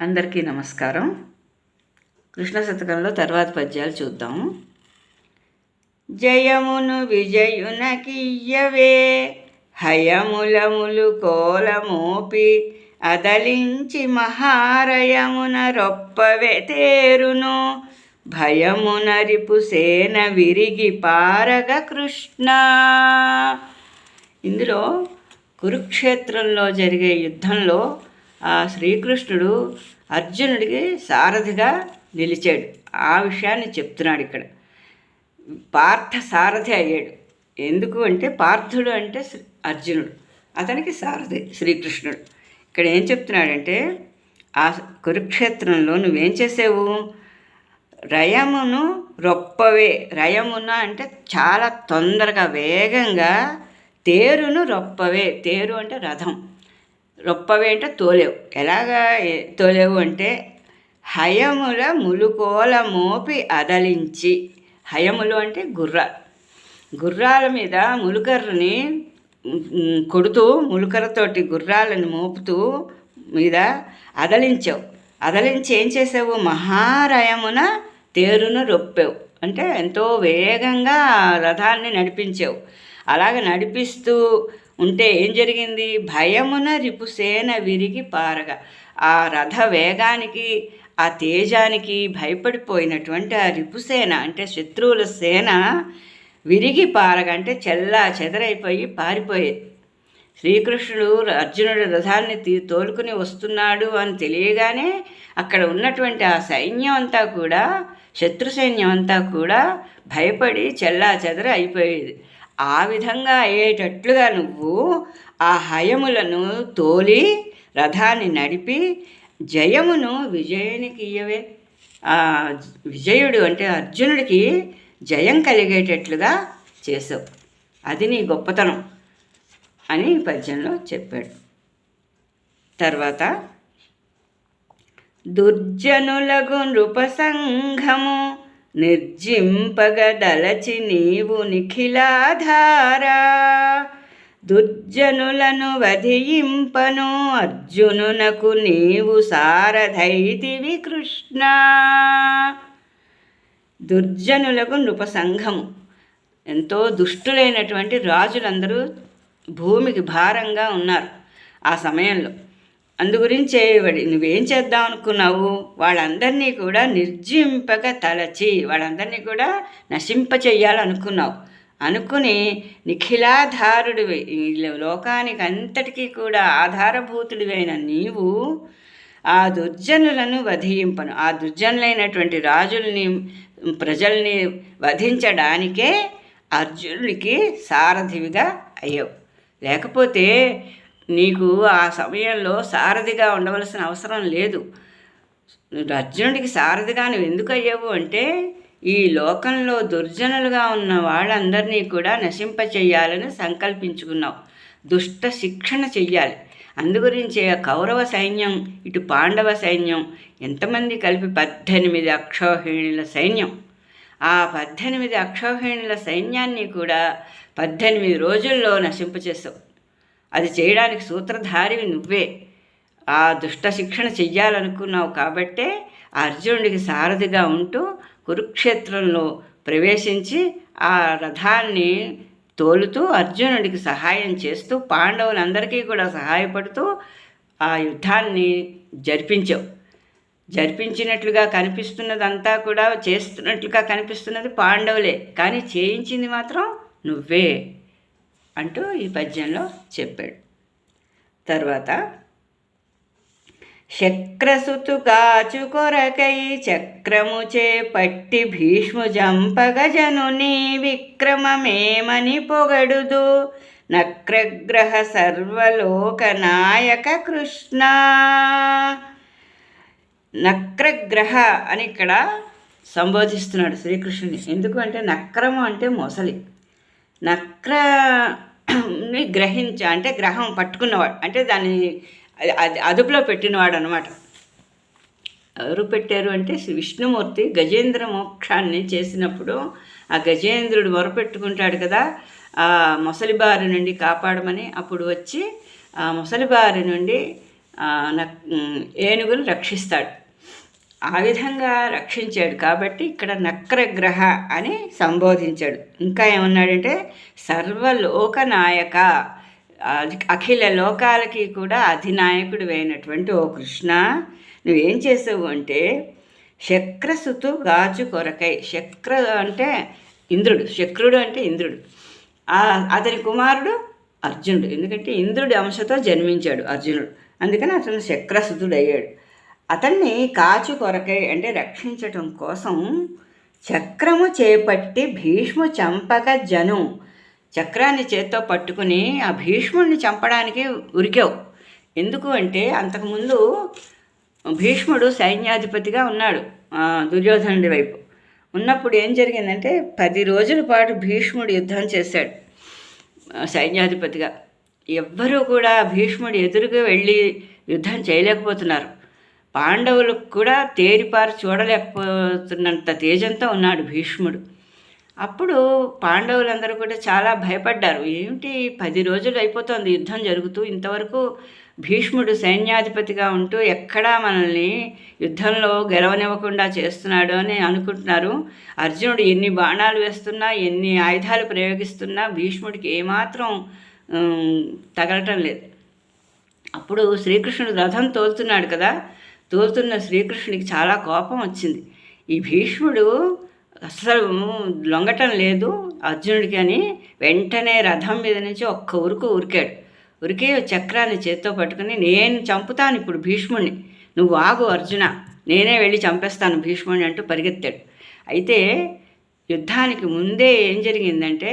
అందరికీ నమస్కారం. కృష్ణ శతకంలో తర్వాత పద్యాలు చూద్దాము. జయమును విజయునకియ్యవే హయములములు కోలమోపి అదలించి మహారయమున రొప్పవే తేరును. భయమున రిపుసేన విరిగి పారగ కృష్ణ. ఇందులో కురుక్షేత్రంలో జరిగే యుద్ధంలో ఆ శ్రీకృష్ణుడు అర్జునుడికి సారథిగా నిలిచాడు. ఆ విషయాన్ని చెప్తున్నాడు ఇక్కడ. పార్థ సారథి అయ్యాడు. ఎందుకు అంటే పార్థుడు అంటే అర్జునుడు. అతనికి సారథి శ్రీకృష్ణుడు. ఇక్కడ ఏం చెప్తున్నాడంటే ఆ కురుక్షేత్రంలో నువ్వేం చేసావు? రయమును రొప్పవే. రయమున అంటే చాలా తొందరగా వేగంగా తేరును రొప్పవే. తేరు అంటే రథం. రొప్పవేంట తోలేవు. ఎలాగా తోలేవు అంటే హయముల ములుకోల మోపి అదలించి. హయములు అంటే గుర్ర. గుర్రాల మీద ములుకర్రని కొడుతూ ములుకరతోటి గుర్రాలను మోపుతూ మీద అదలించావు. అదలించి ఏం చేసావు? మహారయమున తేరును రొప్పావు. అంటే ఎంతో వేగంగా రథాన్ని నడిపించావు. అలాగ నడిపిస్తూ ఉంటే ఏం జరిగింది? భయమున రిపుసేన విరిగి పారగా. ఆ రథ వేగానికి ఆ తేజానికి భయపడిపోయినటువంటి ఆ రిపుసేన అంటే శత్రువుల సేన విరిగి పారగా అంటే చెల్లా చెదరైపోయి పారిపోయేది శ్రీకృష్ణుడు అర్జునుడి రథాన్ని తీ తోలుకుని వస్తున్నాడు అని తెలియగానే అక్కడ ఉన్నటువంటి ఆ సైన్యం అంతా కూడా శత్రు సైన్యం అంతా కూడా భయపడి చెల్లా చెదర అయిపోయేది. ఆ విధంగా అయ్యేటట్లుగా నువ్వు ఆ హయములను తోలి రథాన్ని నడిపి జయమును విజయునికి ఇయ్యవే. ఆ విజయుడు అంటే అర్జునుడికి జయం కలిగేటట్లుగా చేసావు. అది నీ గొప్పతనం అని పద్యంలో చెప్పాడు. తర్వాత దుర్జనులగు నృపసంఘము నిర్జింపగదలచి నీవు నిఖిలాధారా. దుర్జనులను వధియింపను అర్జునునకు నీవు సారథైతివి కృష్ణ. దుర్జనులకు నృపసంఘము. ఎంతో దుష్టులైనటువంటి రాజులందరూ భూమికి భారంగా ఉన్నారు ఆ సమయంలో. అందుగురించే నువ్వేం చేద్దాం అనుకున్నావు వాళ్ళందరినీ కూడా నిర్జింపక తలచి వాళ్ళందరినీ కూడా నశింప చెయ్యాలనుకున్నావు. అనుకుని నిఖిలాధారుడివి లోకానికి అంతటికీ కూడా ఆధారభూతుడివైన నీవు ఆ దుర్జనులను వధింపను. ఆ దుర్జనులైనటువంటి రాజుల్ని ప్రజల్ని వధించడానికే అర్జునుడికి సారథివిగా అయ్యావు. లేకపోతే నీకు ఆ సమయంలో సారథిగా ఉండవలసిన అవసరం లేదు. అర్జునుడికి సారథిగా నువ్వు ఎందుకు అయ్యావు అంటే ఈ లోకంలో దుర్జనులుగా ఉన్న వాళ్ళందరినీ కూడా నశింప సంకల్పించుకున్నావు. దుష్ట శిక్షణ చెయ్యాలి. అందుగురించే కౌరవ సైన్యం ఇటు పాండవ సైన్యం ఎంతమంది కలిపి పద్దెనిమిది అక్షోహిణుల సైన్యం. ఆ పద్దెనిమిది అక్షోహిణుల సైన్యాన్ని కూడా పద్దెనిమిది రోజుల్లో నశింపచేసావు. అది చేయడానికి సూత్రధారివి నువ్వే. ఆ దుష్ట శిక్షణ చెయ్యాలనుకున్నావు కాబట్టే అర్జునుడికి సారథిగా ఉంటూ కురుక్షేత్రంలో ప్రవేశించి ఆ రథాన్ని తోలుతూ అర్జునుడికి సహాయం చేస్తూ పాండవులందరికీ కూడా సహాయపడుతూ ఆ యుద్ధాన్ని జరిపించావు. జరిపించినట్లుగా కనిపిస్తున్నదంతా కూడా చేస్తున్నట్లుగా కనిపిస్తున్నది పాండవులే. కానీ చేయించింది మాత్రం నువ్వే. అంటూ ఈ పద్యంలో చెప్పాడు. తర్వాత శక్రసుతు కాచు కొరకై చక్రము చేపట్టి భీష్ము జంపగజనుని విక్రమమేమని పొగడుదు. నక్రగ్రహ సర్వలోక నాయక కృష్ణ. నక్రగ్రహ అని ఇక్కడ సంబోధిస్తున్నాడు శ్రీకృష్ణుని. ఎందుకు అంటే నక్రము అంటే మొసలి. నక్రని గ్రహించ అంటే గ్రహం పట్టుకున్నవాడు అంటే దాన్ని అది- అదుపులో పెట్టినవాడు అనమాట ఎవరు పెట్టారు అంటే విష్ణుమూర్తి గజేంద్ర మోక్షాన్ని చేసినప్పుడు ఆ గజేంద్రుడు మొరపెట్టుకుంటాడు కదా ఆ మొసలి బారి నుండి కాపాడమని అప్పుడు వచ్చి ఆ ముసలిబారి నుండి నక్- ఏనుగులు రక్షిస్తాడు. ఆ విధంగా రక్షించాడు కాబట్టి ఇక్కడ నక్రగ్రహ అని సంబోధించాడు. ఇంకా ఏమన్నాడంటే సర్వలోకనాయక నాయక అఖిల లోకాలకి కూడా అధినాయకుడు అయినటువంటి ఓ కృష్ణ నువ్వేం చేసావు అంటే శక్రసుతు గాజు కొరకై శక్ర అంటే ఇంద్రుడు శక్రుడు అంటే ఇంద్రుడు. అతని కుమారుడు అర్జునుడు. ఎందుకంటే ఇంద్రుడి అంశతో జన్మించాడు అర్జునుడు. అందుకని అతను శక్రసుతుడు అయ్యాడు అతన్ని కాచు కొరకై అంటే రక్షించటం కోసం చక్రము చేపట్టి భీష్ము చంపక జను. చక్రాన్ని చేత్తో పట్టుకుని ఆ భీష్ముడిని చంపడానికి ఉరికావు. ఎందుకు అంటే అంతకుముందు భీష్ముడు సైన్యాధిపతిగా ఉన్నాడు దుర్యోధనుడి వైపు. ఉన్నప్పుడు ఏం జరిగిందంటే పది రోజుల పాటు భీష్ముడు యుద్ధం చేశాడు సైన్యాధిపతిగా. ఎవ్వరూ కూడా భీష్ముడు ఎదురుగా వెళ్ళి యుద్ధం చేయలేకపోతున్నారు. పాండవులకు కూడా తేరిపారు చూడలేకపోతున్నంత తేజంతో ఉన్నాడు భీష్ముడు. అప్పుడు పాండవులందరూ కూడా చాలా భయపడ్డారు. ఏమిటి? పది రోజులు అయిపోతుంది యుద్ధం జరుగుతూ. ఇంతవరకు భీష్ముడు సైన్యాధిపతిగా ఉంటూ ఎక్కడా మనల్ని యుద్ధంలో గెలవనివ్వకుండా చేస్తున్నాడు అని అనుకుంటున్నారు. అర్జునుడు ఎన్ని బాణాలు వేస్తున్నా ఎన్ని ఆయుధాలు ప్రయోగిస్తున్నా భీష్ముడికి ఏమాత్రం తగలటం లేదు. అప్పుడు శ్రీకృష్ణుడు రథం తోలుతున్నాడు కదా తోలుతున్న శ్రీకృష్ణుడికి చాలా కోపం వచ్చింది. ఈ భీష్ముడు అసలు లొంగటం లేదు అర్జునుడికి అని వెంటనే రథం మీద నుంచి ఒక్క ఉరుకు ఉరికాడు. ఉరికే చక్రాన్ని చేత్తో పట్టుకుని నేను చంపుతాను ఇప్పుడు భీష్ముడిని నువ్వు ఆగు అర్జున. నేనే వెళ్ళి చంపేస్తాను భీష్ముడిని అంటూ పరిగెత్తాడు. అయితే యుద్ధానికి ముందే ఏం జరిగిందంటే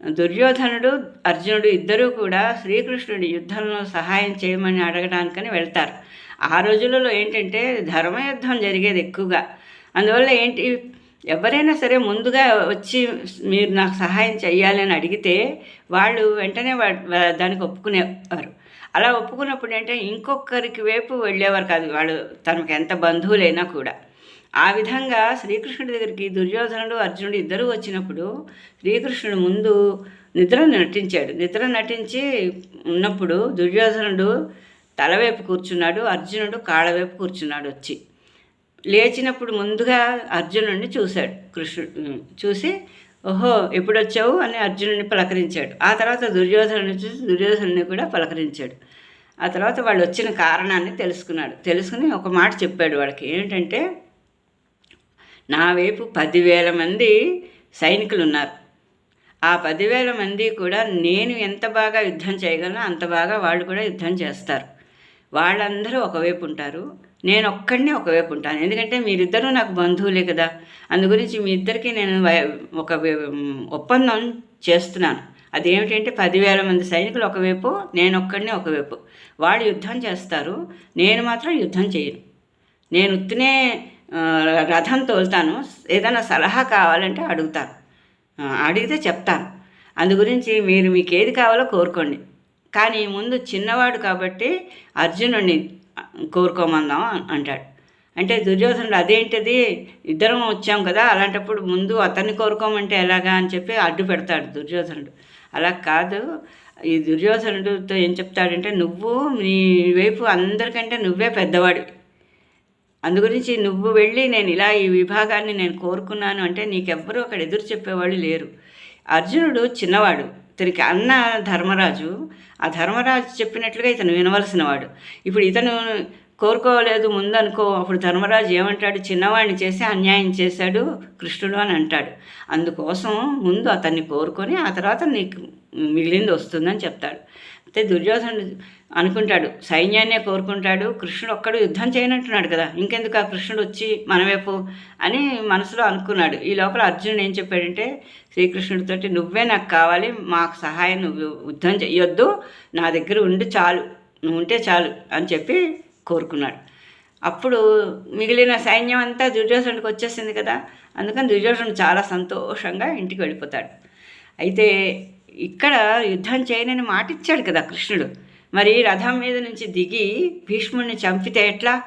దుర్యోధనుడు అర్జునుడు ఇద్దరూ కూడా శ్రీకృష్ణుడి యుద్ధంలో సహాయం చేయమని అడగడానికని వెళ్తారు. ఆ రోజులలో ఏంటంటే ధర్మయుద్ధం జరిగేది ఎక్కువగా. అందువల్ల ఏంటి ఎవరైనా సరే ముందుగా వచ్చి మీరు నాకు సహాయం చేయాలి అని అడిగితే వాళ్ళు వెంటనే వా- దానికి ఒప్పుకునేవారు. అలా ఒప్పుకున్నప్పుడు ఏంటంటే ఇంకొకరికి వైపు వెళ్ళేవారు కాదు వాళ్ళు తనకు ఎంత బంధువులైనా కూడా. ఆ విధంగా శ్రీకృష్ణుడి దగ్గరికి దుర్యోధనుడు అర్జునుడు ఇద్దరూ వచ్చినప్పుడు శ్రీకృష్ణుడు ముందు నిద్ర నటించాడు. నిద్ర నటించి ఉన్నప్పుడు దుర్యోధనుడు తలవైపు కూర్చున్నాడు అర్జునుడు కాళ్ళవైపు కూర్చున్నాడు వచ్చి. లేచినప్పుడు ముందుగా అర్జునుడిని చూశాడు. కృష్ణుడు చూసి ఓహో ఎప్పుడు వచ్చావు అని అర్జునుడిని పలకరించాడు. ఆ తర్వాత దుర్యోధనుని చూసి దుర్యోధనుని కూడా పలకరించాడు. ఆ తర్వాత వాళ్ళు వచ్చిన కారణాన్ని తెలుసుకున్నాడు. తెలుసుకుని ఒక మాట చెప్పాడు వాళ్ళకి. ఏంటంటే నా వైపు పదివేల మంది సైనికులు ఉన్నారు ఆ పదివేల మంది కూడా నేను ఎంత బాగా యుద్ధం చేయగలనో అంత బాగా వాళ్ళు కూడా యుద్ధం చేస్తారు. వాళ్ళందరూ ఒకవైపు ఉంటారు. నేను ఒక్కడినే ఒకవైపు ఉంటాను. ఎందుకంటే మీరిద్దరూ నాకు బంధువులే కదా. అందు గురించి మీ ఇద్దరికి నేను వై- ఒక ఒప్పందం చేస్తున్నాను. అదేమిటంటే పదివేల మంది సైనికులు ఒకవైపు నేను ఒక్కడినే ఒకవైపు. వాళ్ళు యుద్ధం చేస్తారు. నేను మాత్రం యుద్ధం చేయను. నేను ఉత్తినే రథం తోలుతాను. ఏదైనా సలహా కావాలంటే అడుగుతాను. అడిగితే చెప్తాను. అందు గురించి మీరు మీకు ఏది కావాలో కోరుకోండి. కానీ ముందు చిన్నవాడు కాబట్టి అర్జునుడిని కోరుకోమందాం అంటాడు. అంటే దుర్యోధనుడు అదేంటిది? ఇద్దరం వచ్చాం కదా అలాంటప్పుడు ముందు అతన్ని కోరుకోమంటే ఎలాగా అని చెప్పి అడ్డు పెడతాడు దుర్యోధనుడు. అలా కాదు ఈ దుర్యోధనుడితో ఏం చెప్తాడంటే నువ్వు నీ వైపు అందరికంటే నువ్వే పెద్దవాడు అందు గురించి నువ్వు వెళ్ళి నేను ఇలా ఈ విభాగాన్ని నేను కోరుకున్నాను అంటే నీకెవ్వరూ అక్కడ ఎదురు చెప్పేవాళ్ళు లేరు. అర్జునుడు చిన్నవాడు. ఇతనికి అన్న ధర్మరాజు ఆ ధర్మరాజు చెప్పినట్లుగా ఇతను వినవలసినవాడు. ఇప్పుడు ఇతను కోరుకోలేదు ముందనుకో అప్పుడు ధర్మరాజు ఏమంటాడు? చిన్నవాడిని చేసి అన్యాయం చేశాడు కృష్ణుడు అని అంటాడు. అందుకోసం ముందు అతన్ని కోరుకొని ఆ తర్వాత నీకు మిగిలింది వస్తుందని చెప్తాడు. అయితే దుర్యోధనుడు అనుకుంటాడు సైన్యాన్నే కోరుకుంటాడు కృష్ణుడు ఒక్కడు యుద్ధం చేయనంటున్నాడు కదా ఇంకెందుకు ఆ కృష్ణుడు వచ్చి మనవైపు అని మనసులో అనుకున్నాడు. ఈ లోపల అర్జునుడు ఏం చెప్పాడంటే శ్రీకృష్ణుడితోటి నువ్వే నాకు కావాలి మాకు సహాయం నువ్వు యుద్ధం చేయొద్దు నా దగ్గర ఉండి చాలు నువ్వు ఉంటే చాలు అని చెప్పి కోరుకున్నాడు. అప్పుడు మిగిలిన సైన్యం అంతా దుర్యోధనుడికి వచ్చేసింది కదా అందుకని దుర్యోధనుడు చాలా సంతోషంగా ఇంటికి వెళ్ళిపోతాడు. అయితే ఇక్కడ యుద్ధం చేయనని మాట ఇచ్చాడు కదా కృష్ణుడు. మరి రథం మీద నుంచి దిగి భీష్ముడిని చంపితే ఎట్లా?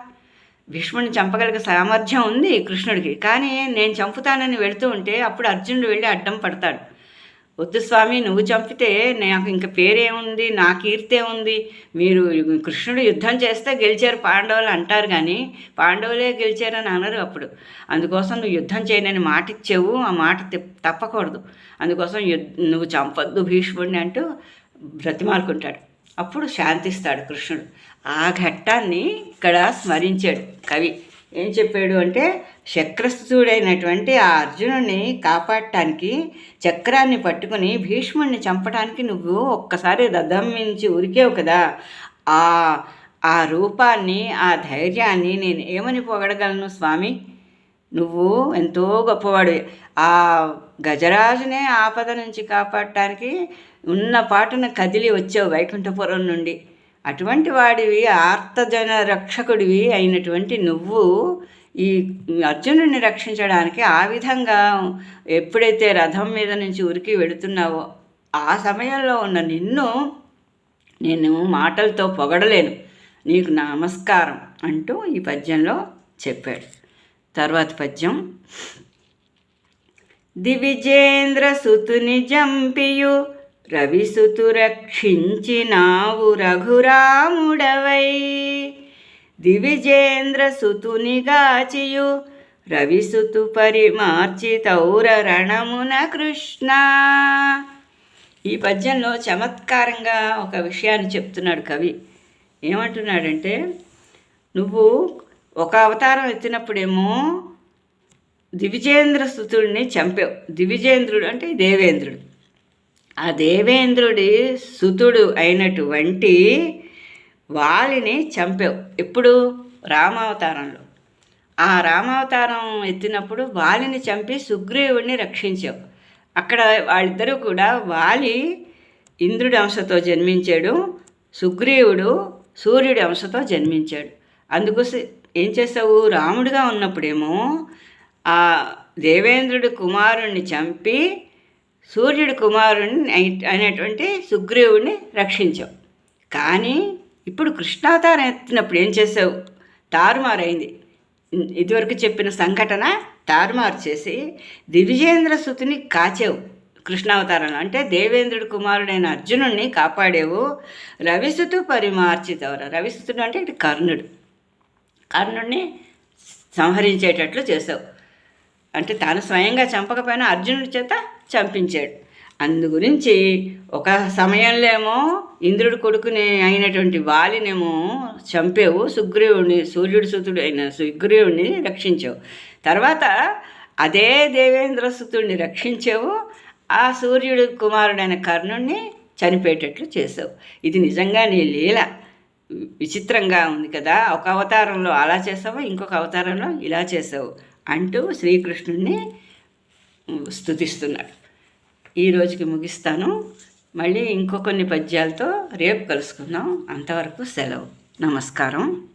భీష్ముడిని చంపగలిగే సామర్థ్యం ఉంది కృష్ణుడికి. కానీ నేను చంపుతానని వెళుతూ ఉంటే అప్పుడు అర్జునుడు వెళ్ళి అడ్డం పడతాడు. వద్దు స్వామి నువ్వు చంపితే నాకు ఇంక పేరేముంది నా కీర్తి ఉంది. మీరు కృష్ణుడు యుద్ధం చేస్తే గెలిచారు పాండవులు అంటారు కానీ పాండవులే గెలిచారని అనరు అప్పుడు. అందుకోసం నువ్వు యుద్ధం చేయనని మాట ఇచ్చావు ఆ మాట తప్పకూడదు. అందుకోసం యుద్ నువ్వు చంపొద్దు భీష్ముడిని అంటూ బ్రతిమాలుకుంటాడు. అప్పుడు శాంతిస్తాడు కృష్ణుడు. ఆ ఘట్టాన్ని ఇక్కడ స్మరించాడు కవి. ఏం చెప్పాడు అంటే శక్రస్తుడైనటువంటి ఆ అర్జునుడిని కాపాడటానికి చక్రాన్ని పట్టుకుని భీష్ముడిని చంపడానికి నువ్వు ఒక్కసారి రథమించి ఉరికేవు కదా. ఆ ఆ రూపాన్ని ఆ ధైర్యాన్ని నేను ఏమని పొగడగలను స్వామి? నువ్వు ఎంతో గొప్పవాడు ఆ గజరాజునే ఆపద నుంచి కాపాడటానికి ఉన్న పాటున కదిలి వచ్చావు వైకుంఠపురం నుండి. అటువంటి వాడివి ఆర్తజన రక్షకుడివి అయినటువంటి నువ్వు ఈ అర్జునుడిని రక్షించడానికి ఆ విధంగా ఎప్పుడైతే రథం మీద నుంచి ఉరికి వెళుతున్నావో ఆ సమయంలో ఉన్న నిన్ను నేను మాటలతో పొగడలేను. నీకు నమస్కారం అంటూ ఈ పద్యంలో చెప్పాడు. తర్వాత పద్యం. దివిజేంద్ర సుతుని జంపియు రవిసుతు రక్షించినావు రఘురాముడవై. దివిజేంద్ర సుతుని గాచియు రవిసుతు పరిమార్చి తౌర రణమున కృష్ణ ఈ పద్యంలో చమత్కారంగా ఒక విషయాన్ని చెప్తున్నాడు కవి. ఏమంటున్నాడంటే నువ్వు ఒక అవతారం ఎత్తినప్పుడేమో దివిజేంద్ర సుతుడిని చంపావు. దివిజేంద్రుడు అంటే దేవేంద్రుడు. ఆ దేవేంద్రుడి సుతుడు అయినటువంటి వాలిని చంపావు. ఎప్పుడు? రామావతారంలో. ఆ రామావతారం ఎత్తినప్పుడు వాలిని చంపి సుగ్రీవుడిని రక్షించావు. అక్కడ వాళ్ళిద్దరూ కూడా వాలి ఇంద్రుడి అంశతో జన్మించాడు సుగ్రీవుడు సూర్యుడి అంశతో జన్మించాడు. అందుకోసం ఏం చేసావు రాముడిగా ఉన్నప్పుడేమో ఆ దేవేంద్రుడి కుమారుణ్ణి చంపి సూర్యుడి కుమారుణ్ణి అనేటువంటి సుగ్రీవుడిని రక్షించావు. కానీ ఇప్పుడు కృష్ణావతారం ఎత్తినప్పుడు ఏం చేసావు? తారుమారైంది ఇదివరకు చెప్పిన సంఘటన తారుమారు చేసి దివిజేంద్ర సుతిని కాచావు కృష్ణావతారంలో. అంటే దేవేంద్రుడి కుమారుడైన అర్జునుడిని కాపాడేవు. రవిసుతు పరిమార్చితవర? రవిసుతుడు అంటే ఇటు కర్ణుడు. కర్ణుడిని సంహరించేటట్లు చేసావు. అంటే తాను స్వయంగా చంపకపోయినా అర్జునుడి చేత చంపించాడు. అందు గురించి ఒక సమయంలో ఏమో ఇంద్రుడి కొడుకుని అయినటువంటి వాలినేమో చంపేవు సుగ్రీవుడిని సూర్యుడి సుతుడు అయిన సుగ్రీవుడిని రక్షించావు. తర్వాత అదే దేవేంద్ర సుతుడిని రక్షించావు ఆ సూర్యుడి కుమారుడైన కర్ణుడిని చనిపోయేటట్లు చేసావు. ఇది నిజంగా నీ లీల. విచిత్రంగా ఉంది కదా. ఒక అవతారంలో అలా చేసావు ఇంకొక అవతారంలో ఇలా చేసావు అంటూ శ్రీకృష్ణుడిని స్తుతిస్తున్నాడు ఈ రోజుకి ముగిస్తాను. మళ్ళీ ఇంకో కొన్ని పద్యాలతో రేపు కలుసుకుందాం. అంతవరకు సెలవు. నమస్కారం.